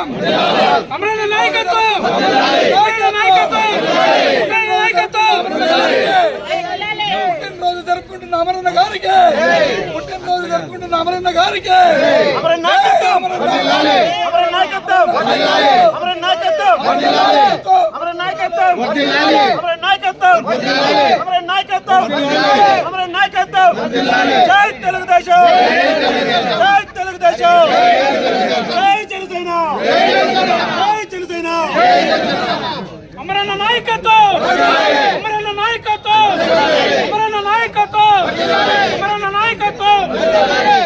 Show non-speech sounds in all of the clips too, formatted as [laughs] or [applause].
నాయకత్వం. అమరన్న నాయకత్వం. అమరన్న నాయకత్వం. అమరన్న నాయకత్వం. పుట్టినరోజు జరుపుకుంటున్న అమరన్న గారికి. పుట్టినరోజు జరుపుకుంటున్న అమరన్న గారికి. అమరన్ నాయకత్వం. అమరన్ నాయకత్వం అమరన్ నాయకత్వం. అమరన్ నాయకత్వం అమరన్ నాయకత్వం అమరన్ నాయకత్వం అమరన్ నాయకత్వం జై తెలుగుదేశం. జై తెలుగుదేశం. జై జనసేన. జై జనసేన. అమరన్న నాయకత్వం. అమరన్న నాయకత్వం. అమరన్న నాయకత్వం. అమరన్న నాయకత్వం.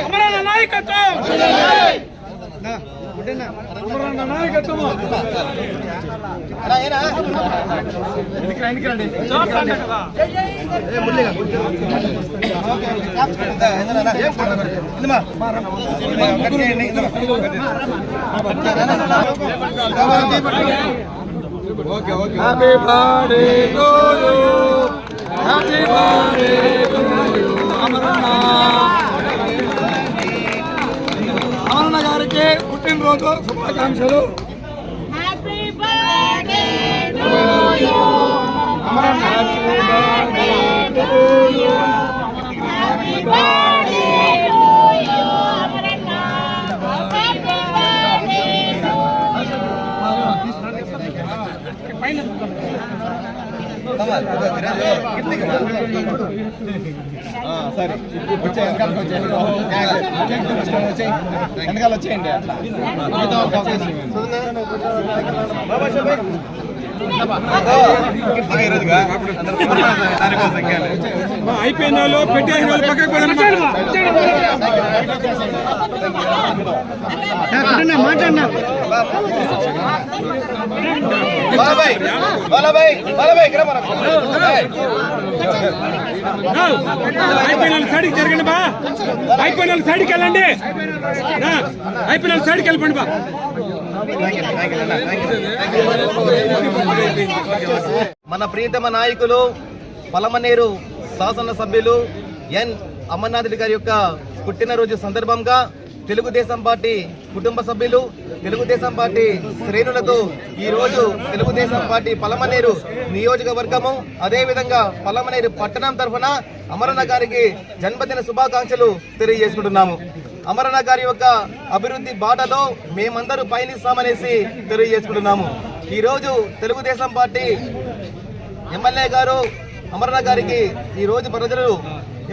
అమరన్న నాయకత్వం. అమరన్న నాయకత్వం. Happy birthday to you happy birthday to you Amaranna Amaranna గారికి పుట్టినరోజు శుభాకాంక్షలు Happy birthday to you. Happy birthday to you. సరే. వచ్చే వెనకాలకు వెనకాల వచ్చేయండి అట్లా. అయిపోయిన వాళ్ళు పెట్టేసిన వాళ్ళు పక్కకు బాలబాయ్ బాలబాయ్ బాలబాయ్ ఇక్కడ మన బాయ్. అయిపోయిన వాళ్ళు సైడ్కి జరగండి బా. అయిపోయిన వాళ్ళు సైడ్కి వెళ్ళండి. వాళ్ళు సైడ్కి వెళ్ళిపోండి బా. మన ప్రియతమ నాయకులు పలమనేరు శాసనసభ్యులు ఎన్ అమర్నాథ్ రెడ్డి గారి యొక్క పుట్టినరోజు సందర్భంగా తెలుగుదేశం పార్టీ కుటుంబ సభ్యులు తెలుగుదేశం పార్టీ శ్రేణులతో ఈ రోజు తెలుగుదేశం పార్టీ పలమనేరు నియోజకవర్గము అదేవిధంగా పలమనేరు పట్టణం తరఫున అమరణ గారికి జన్మదిన శుభాకాంక్షలు తెలియజేసుకుంటున్నాము. అమరణ గారి యొక్క అభివృద్ధి బాటలో మేమందరూ పయనిస్తామనేసి తెలియజేసుకుంటున్నాము. ఈరోజు తెలుగుదేశం పార్టీ ఎమ్మెల్యే గారు అమరణ గారికి ఈ రోజు ప్రజలు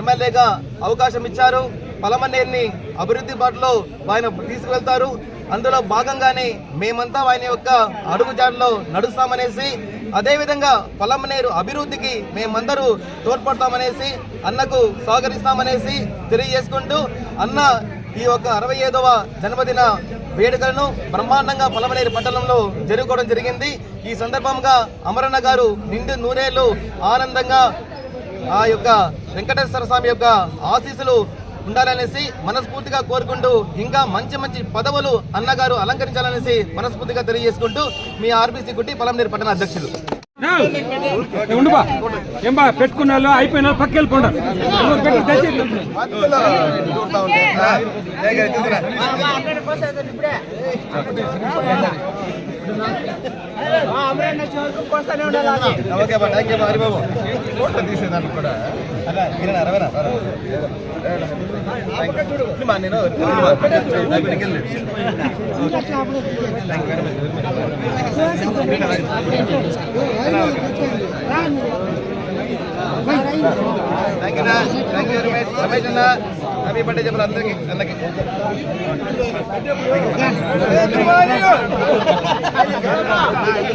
ఎమ్మెల్యేగా అవకాశం ఇచ్చారు. పలమనేరుని అభివృద్ధి బాటలో ఆయన తీసుకువెళ్తారు. అందులో భాగంగానే మేమంతా ఆయన యొక్క అడుగుజాడలో నడుస్తామనేసి అదేవిధంగా పలమనేరు అభివృద్ధికి మేమందరూ తోడ్పడతామనేసి అన్నకు సహకరిస్తామనేసి తెలియజేసుకుంటూ అన్న ఈ యొక్క అరవై ఐదవ జన్మదిన వేడుకలను బ్రహ్మాండంగా పలమనేరు పట్టణంలో జరుపుకోవడం జరిగింది. ఈ సందర్భంగా అమరన్న గారు నిండు నూరేళ్ళు ఆనందంగా ఆ యొక్క వెంకటేశ్వర స్వామి యొక్క ఆశీస్సులు ఉండాలనేసి మనస్ఫూర్తిగా కోరుకుంటూ ఇంకా మంచి మంచి పదవులు అన్నగారు అలంకరించాలనేసి మనస్ఫూర్తిగా తెలియజేసుకుంటూ మీ ఆర్బీసీ గుట్టి పలంనేరు పట్టణ అధ్యక్షులు. ఉండు బా. ఏం బా పెట్టుకున్న వాళ్ళు అయిపోయిన వాళ్ళు పక్కకి వెళ్ళిపోండి. ఎవరు పెట్టి తెచ్చి ఓకే బా హరిబాబు ఫోటో తీసేదానికి కూడా. అలా మీరు అరవేనా? నేను thank you thank you Ramesh Ramesh అన్న హ్యాపీ బర్త్డే చెప్పారు అందరికి? అందరికి. [laughs]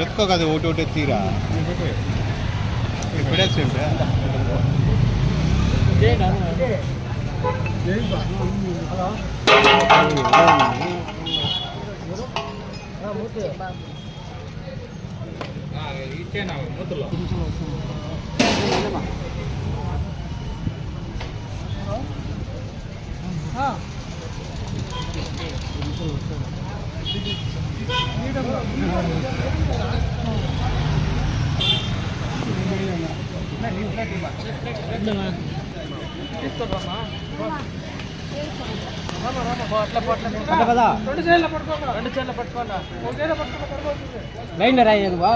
ఎత్తుకో కదా ఒకటి ఒకటి తీరా పెడేసి ఉంటే లైన్ రాయదు బా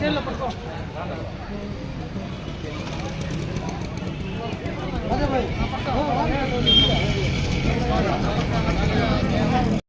జన్మ マジで?マジで?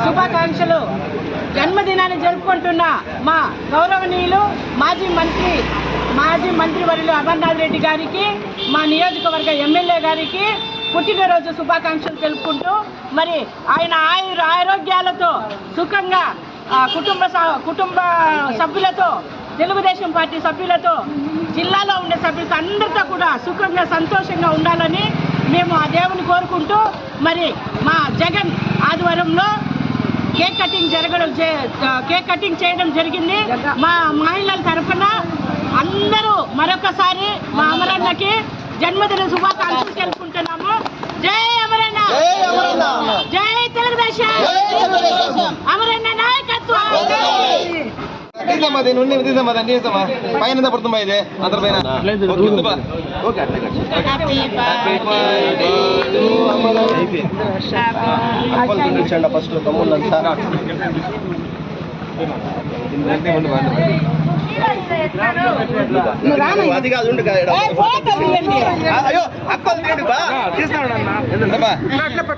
శుభాకాంక్షలు. జన్మదినాన్ని జరుపుకుంటున్న మా గౌరవనీయులు మాజీ మంత్రి మాజీ మంత్రివర్యులు అమర్నాథ్ రెడ్డి గారికి మా నియోజకవర్గ ఎమ్మెల్యే గారికి పుట్టినరోజు శుభాకాంక్షలు తెలుపుకుంటూ మరి ఆయన ఆయుర ఆరోగ్యాలతో సుఖంగా కుటుంబ కుటుంబ సభ్యులతో తెలుగుదేశం పార్టీ సభ్యులతో జిల్లాలో ఉండే సభ్యులతో అందరితో కూడా సుఖంగా సంతోషంగా ఉండాలని మేము ఆ దేవుని కోరుకుంటూ మరి మా జగన్ ఆధ్వర్యంలో కేక్ కటింగ్ జరగడం కేక్ కటింగ్ చేయడం జరిగింది. మా మహిళల తరఫున అందరూ మరొకసారి మా అమరన్నకి జన్మదిన శుభాకాంక్షలు తెలుపుకుంటున్నాము. జై అమరన్న! జై తెలుగుదేశం! అమరన్న నాయకత్వం! తీసమ్మా దీని నుండి తీసమ్మా దాన్ని తీసమ్మా పైన ఎంత పడుతుందా ఇది అందరి పైన ఓకే, ఉంది బా. ఓకే అట్లే కట్టు. అప్పలు తినిపించండి ఫస్ట్ తమ్ముళ్ళంతా తింటే ఉండి వాళ్ళు. అది కాదు ఉండు కాదు ఈడ. ఫోటో తీయండి ఆ, అయ్యో అక్కలు తిండి బా తీస్తాడు అన్న